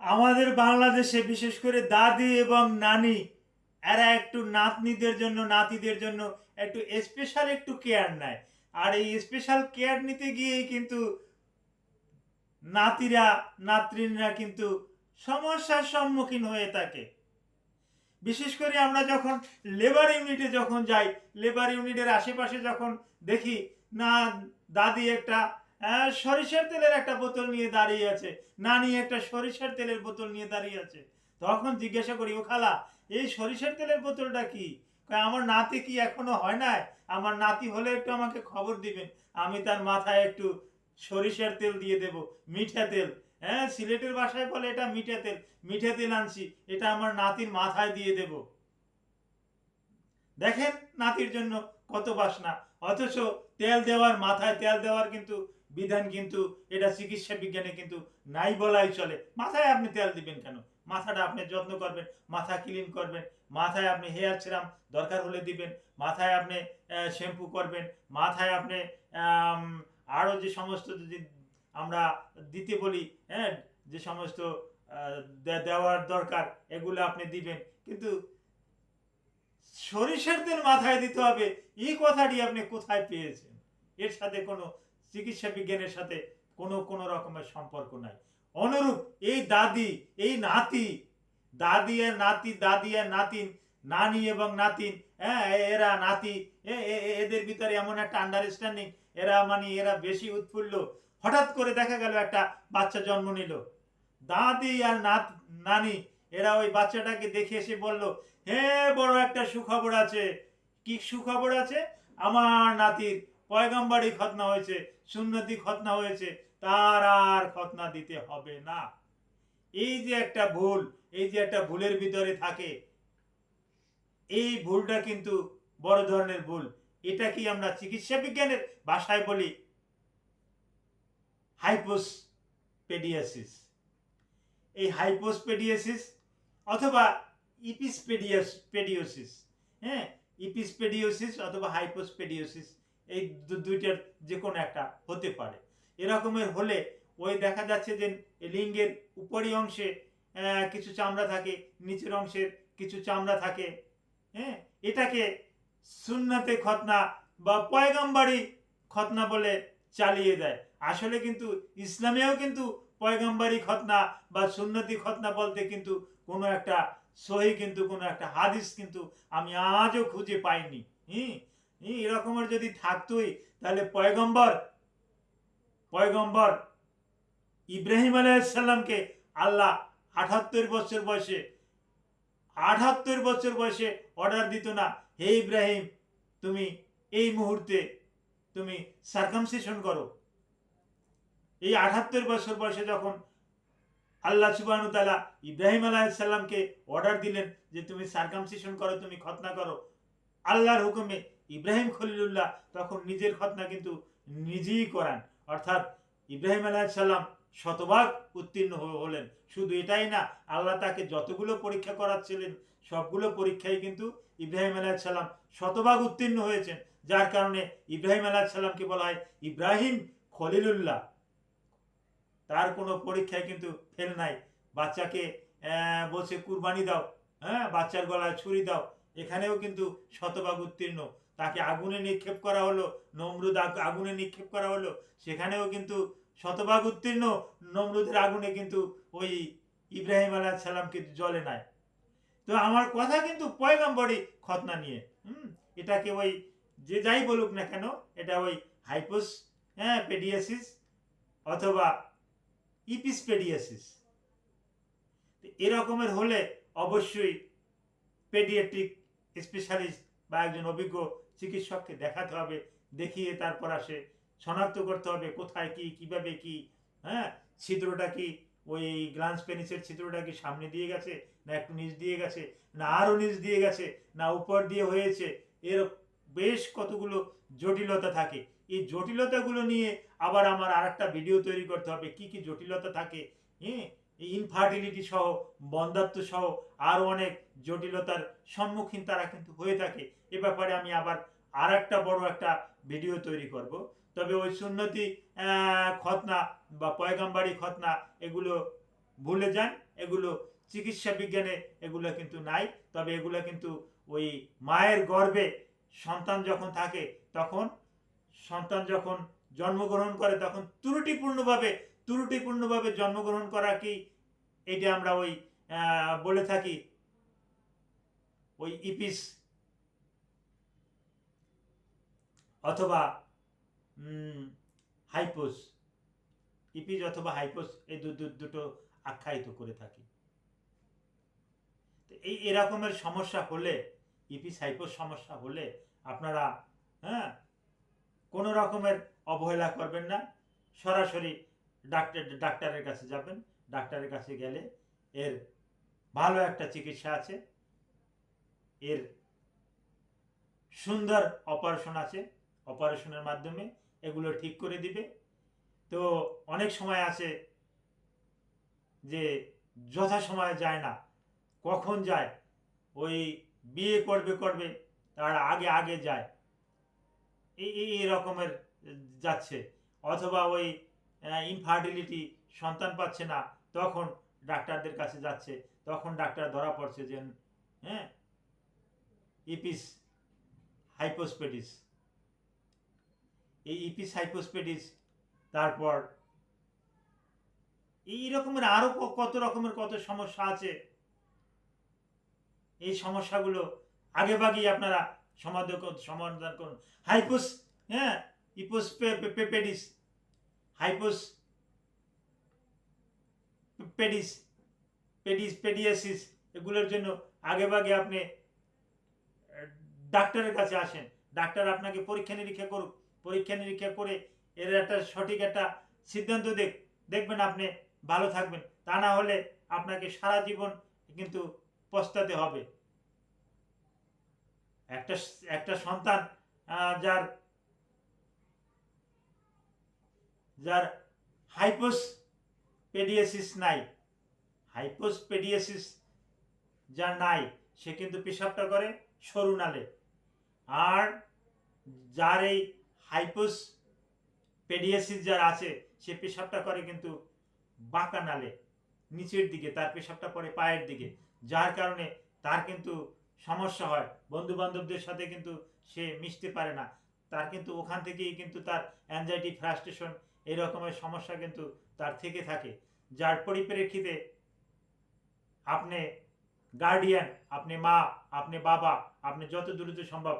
আমাদের বাংলাদেশে বিশেষ করে দাদি এবং নানি, এরা একটু নাতনিদের জন্য, নাতিদের জন্য একটু স্পেশাল একটু কেয়ার নেয়। আর এই স্পেশাল কেয়ার নিতে গিয়েই কিন্তু নাতিরা নাতৃণরা কিন্তু সমস্যার সম্মুখীন হয়ে থাকে। বিশেষ করে আমরা যখন লেবার ইউনিটে যখন যাই লেবার ইউনিটের আশেপাশে যখন দেখি, না, দাদি একটা সরিষার তেলের একটা বোতল নিয়ে দাঁড়িয়ে আছে। নানি একটা সরিষার তেলের বোতল নিয়ে দাঁড়িয়ে আছে। তখন জিজ্ঞাসা করি, ও খালা, এই সরিষার তেলের বোতলটা কি? আমার নাতি কি এখনও হয় নাই? আমার নাতি হলে একটু আমাকে খবর দিবেন। আমি তার মাথায় একটু সরিষার তেল দিয়ে দেব, মিঠা তেল। হ্যাঁ সিলেটের বাসায় বলে এটা মিঠা তেল। মিঠা তেল আনছি, এটা আমার নাতির মাথায় দিয়ে দেব। দেখেন নাতির জন্য কত বাসনা। অথচ তেল দেওয়ার মাথায়, তেল দেওয়ার কিন্তু বিধান কিন্তু এটা চিকিৎসা বিজ্ঞানে কিন্তু নাই বলাই চলে। মাথায় আপনি তেল দিবেন কেন? মাথাটা আপনি যত্ন করবেন, মাথা ক্লিন করবেন, মাথায় আপনি হেয়ার সিরাম দরকার হলে দিবেন, মাথায় আপনি শ্যাম্পু করবেন, মাথায় আপনি আরও যে সমস্ত যদি আমরা দিতে বলি হ্যাঁ যে সমস্ত দেওয়ার দরকার, এগুলো আপনি দিবেন। কিন্তু সরিষার তেল মাথায় দিতে হবে, এই কথাটি আপনি কোথায় পেয়েছেন? এর সাথে কোনো চিকিৎসা বিজ্ঞানের সাথে কোনো কোনো রকমের সম্পর্ক নাই। অনুরূপ এই দাদি, এই নাতি, দাদি আর নাতি, দাদি আর নাতিন, নানি এবং নাতিন হ্যাঁ এরা নাতি এদের ভিতরে এমন একটা আন্ডারস্ট্যান্ডিং এরা মানে এরা বেশি উৎফুল্ল। হঠাৎ করে দেখা গেল একটা বাচ্চা জন্ম নিল। দাদি আর নাত নানি, এরা ওই বাচ্চাটাকে দেখে এসে বলল, হে বড় একটা সুখবর আছে। কি সুখবর আছে? আমার নাতির পয়গম্বাড়ি খতনা হয়েছে। সুন্নতি খতনা হয়েছে, তার আর খতনা দিতে হবে না। এই যে একটা ভুল, এই যে একটা ভুলের ভিতরে থাকে, এই ভুলটা কিন্তু বড় ধরনের ভুল। এটা কি আমরা চিকিৎসা বিজ্ঞানের ভাষায় বলি? হাইপোসপেডিয়াসিস। এই হাইপোসপেডিয়াসিস অথবা ইপিসপেডিয়াস পেডিওসিস হ্যাঁ? ইপিসপেডিওসিস অথবা হাইপোসপেডিওসিস এই দুইটার যে কোনো একটা হতে পারে। এরকমের হলে ওই দেখা যাচ্ছে যে লিঙ্গের উপরি অংশে কিছু চামড়া থাকে নিচের অংশের কিছু চামড়া থাকে হ্যাঁ? এটাকে সুন্নাতে খতনা বা পয়গাম্বাড়ি খতনা বলে চালিয়ে দেয়। আসলে কিন্তু ইসলামেও কিন্তু পয়গাম্বারি খতনা বা সুন্নতি খতনা বলতে কিন্তু কোনো একটা সহি কিন্তু কোনো একটা হাদিস কিন্তু আমি আজও খুঁজে পাইনি। হুম, এরকমের যদি থাকতোই, তাহলে পয়গম্বর পয়গম্বর ইব্রাহিম আলাইসাল্লামকে আল্লাহ আঠাত্তর বছর বয়সে আঠাত্তর বছর বয়সে অর্ডার দিত না, হে ইব্রাহিম, তুমি এই মুহূর্তে তুমি সার্কামসিশন করো। এই আঠাত্তর বছর বয়সে যখন আল্লাহ সুবাহ তালা ইব্রাহিম আলাইসাল্লামকে অর্ডার দিলেন যে, তুমি সার্কামসিশন করো, তুমি খতনা করো। আল্লাহর হুকুমে ইব্রাহিম খলিলুল্লাহ তখন নিজের খতনা কিন্তু নিজেই করান। অর্থাৎ ইব্রাহিম আলাইসাল্লাম শতভাগ উত্তীর্ণ হলেন। শুধু এটাই না, আল্লাহ তাকে যতগুলো পরীক্ষা করাচ্ছিলেন, সবগুলো পরীক্ষায় কিন্তু ইব্রাহিম আলাইসাল্লাম শতভাগ উত্তীর্ণ হয়েছেন। যার কারণে ইব্রাহিম আলাইসাল্লামকে বলা হয় ইব্রাহিম খলিলুল্লাহ। তার কোনো পরীক্ষায় কিন্তু ফেল নাই। বাচ্চাকে বলছে কুরবানি দাও হ্যাঁ বাচ্চার গলায় ছুরি দাও, এখানেও কিন্তু শতভাগ উত্তীর্ণ। তাকে আগুনে নিক্ষেপ করা হলো, নমরুদ আগ- আগুনে নিক্ষেপ করা হলো। সেখানেও কিন্তু শতভাগ উত্তীর্ণ নমরুদের আগুনে কিন্তু ওই ইব্রাহিম আলাহ সালাম কিন্তু জলে নাই। তো আমার কথা কিন্তু পয়গম্বরই খতনা নিয়ে। হুম? এটাকে ওই যে যাই বলুক না কেন, এটা ওই হাইপোস হ্যাঁ পেডিয়াসিস অথবা ইপিসপেডিয়াসিস তো এরকমের হলে অবশ্যই পেডিয়াট্রিক স্পেশালিস্ট বা একজন অভিজ্ঞ চিকিৎসককে দেখাতে হবে, দেখিয়ে তারপর আসে, শনাক্ত করতে হবে কোথায় কি, কীভাবে কি হ্যাঁ? ছিদ্রটা কি, ওই গ্লান্স পেনিসের ছিদ্রটা কি সামনে দিয়ে গেছে, না একটু নিচ দিয়ে গেছে, না আরও নিচ দিয়ে গেছে, না উপর দিয়ে হয়েছে? এর বেশ কতগুলো জটিলতা থাকে। এই জটিলতাগুলো নিয়ে আবার আমার আর একটা ভিডিও তৈরি করতে হবে। কি কি জটিলতা থাকে? হ্যাঁ? ইনফার্টিলিটি সহ বন্ধাত্ব সহ আরও অনেক জটিলতার সম্মুখীন তারা কিন্তু হয়ে থাকে। এ ব্যাপারে আমি আবার আর একটা বড় একটা ভিডিও তৈরি করব। তবে ওই সুন্নতি খতনা বা পয়গাম্বাড়ি খতনা এগুলো ভুলে যান, এগুলো চিকিৎসা বিজ্ঞানে এগুলো কিন্তু নাই। তবে এগুলো কিন্তু ওই মায়ের গর্ভে সন্তান যখন থাকে তখন, সন্তান যখন জন্মগ্রহণ করে তখন ত্রুটিপূর্ণভাবে ত্রুটিপূর্ণভাবে জন্মগ্রহণ করা কি এটা আমরা ওই বলে থাকি, ওই ইপিস অথবা হাইপোস ইপিস অথবা হাইপোস, এই দুটো আখ্যায়িত করে থাকি। এই এরকমের সমস্যা হলে ইপিস হাইপোস সমস্যা হলে আপনারা হ্যাঁ কোনো রকমের অবহেলা করবেন না। সরাসরি ডাক্তার, ডাক্তারের কাছে যাবেন। ডাক্তারের কাছে গেলে এর ভালো একটা চিকিৎসা আছে। এর সুন্দর অপারেশন আছে। অপারেশনের মাধ্যমে এগুলো ঠিক করে দিবে। তো অনেক সময় আছে যে যথা সময় যায় না, কখন যায়, ওই বিয়ে করবে করবে, তার আগে আগে যায়, এই এই রকমের যাচ্ছে। অথবা ওই ইনফার্টিলিটি সন্তান পাচ্ছে না, তখন ডাক্তারদের কাছে যাচ্ছে, তখন ডাক্তার ধরা পড়ছে যে হ্যাঁ ইপিস হাইপোস্পেডিস এই ইপিস হাইপোস্পেডিস তারপর এই রকমের আরও কত রকমের কত সমস্যা আছে, এই সমস্যাগুলো আগে ভাগেই আপনারা সমাধান সমাধান করুন। হাইপোস হ্যাঁ ইপোস পেপেডিস হাইপোস পেডিস পেডিস পেডিয়াসিস এগুলোর জন্য আগে ভাগে আপনি ডাক্তারের কাছে আসেন। ডাক্তার আপনাকে পরীক্ষা নিরীক্ষা করুক। পরীক্ষা নিরীক্ষা করে এর একটা সঠিক একটা সিদ্ধান্ত দেখ, দেখবেন আপনি ভালো থাকবেন। তা না হলে আপনাকে সারা জীবন কিন্তু পস্তাতে হবে। একটা একটা সন্তান যার যার হাইপোস পেডিয়াসিস নাই। হাইপোস পেডিয়াসিস যার নাই, সে কিন্তু পেশাবটা করে সরু নালে। আর যার এই হাইপোস পেডিয়াসিস যার আছে, সে পেশাবটা করে কিন্তু বাঁকা নালে, নিচের দিকে, তার পেশাবটা পড়ে পায়ের দিকে। যার কারণে তার কিন্তু সমস্যা হয়। বন্ধু বান্ধবদের সাথে কিন্তু সে মিশতে পারে না। তার কিন্তু ওখান থেকেই কিন্তু তার অ্যাংজাইটি ফ্রাস্ট্রেশন এই রকমের সমস্যা কিন্তু তার থেকে থাকে। যার পরিপ্রেক্ষিতে আপনি গার্ডিয়ান আপনি মা, আপনি বাবা, আপনি যত দ্রুত সম্ভব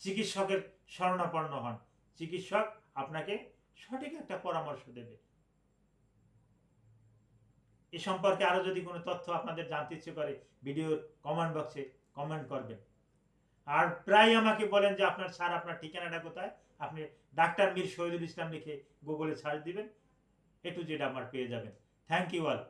চিকিৎসকের শরণাপন্ন হন। চিকিৎসক আপনাকে সঠিক একটা পরামর্শ দেবে। এ সম্পর্কে আরও যদি কোনো তথ্য আপনাদের জানতে ইচ্ছে করে, ভিডিওর কমেন্ট বক্সে কমেন্ট করবেন। আর প্রায় আমাকে বলেন যে, আপনার স্যার আপনার ঠিকানাটা কোথায়? আপনি ডাক্তার মীর শহীদুল ইসলাম লিখে গুগলে সার্চ দিবেন। এ টু জেড আমার পেয়ে যাবেন। Thank you all